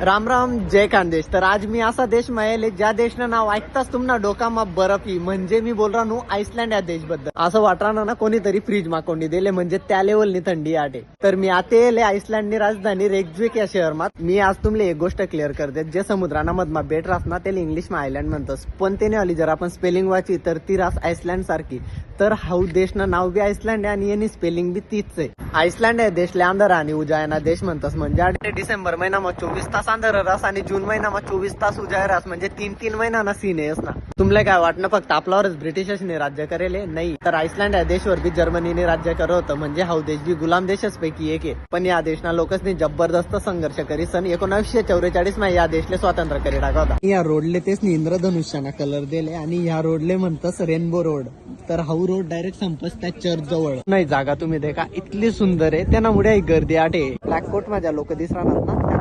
राम राम जय खानदेश तर आज मी असा देश मायले ज्या देशनं नाव ऐकताच तुम्हाला डोकामा बरफी म्हणजे मी बोल राहू आईसलँड या देशबद्दल असं वाटणार ना कोणीतरी फ्रीज माकोंडी दिले म्हणजे त्या लेवलनी थंडी आटे. तर मी आता येले आईसलँडनी राजधानी रेक्झविक या शहरात मी आज तुम्हाला एक गोष्ट क्लिअर करते जे समुद्राना मधमा बेट रास ना त्याला इंग्लिश मा आयलँड म्हणतोस. पण त्याने आली जर आपण स्पेलिंग वाची तर ती रास आईसलँड सारखी. तर हाऊ देशनं नाव बी आईसलँड आहे आणि यांनी स्पेलिंग बी तीच आहे. आईसलँड आहे देशले अंधार आणि उजायना देश म्हणतात म्हणजे. डिसेंबर डिसेंबर महिनामा चोवीस तास अंधार रास आणि जून महिनामा चोवीस तास उजाय रास. म्हणजे तीन तीन महिना ना सीन आहेस ना. तुमले काय वाटणं? फक्त आपल्यावरच ब्रिटिशने राज्य करेल? नाही. तर आईसलँड या देशवर बी जर्मनीने राज्य करत होतं. म्हणजे हा देश बी गुलाम देशच पैकी एक आहे. पण या देशना लोकसनी जबरदस्त संघर्ष करी. सन एकोणीसशे चौवेचाळीसमध्ये या देशले स्वातंत्र्य करी टाका होता. या रोडले तेच इंद्रधनुष्याना कलर दिले आणि ह्या रोडले म्हणतात रेनबो रोड तर हाऊ रोड डायरेक्ट संपस त्या चर्च जवळ. नाही जागा तुम्ही देखा. इतली सुंदर आहे. त्यामुळे गर्दी आटे ब्लॅक कोट माझ्या लोक दिस राहणार ना?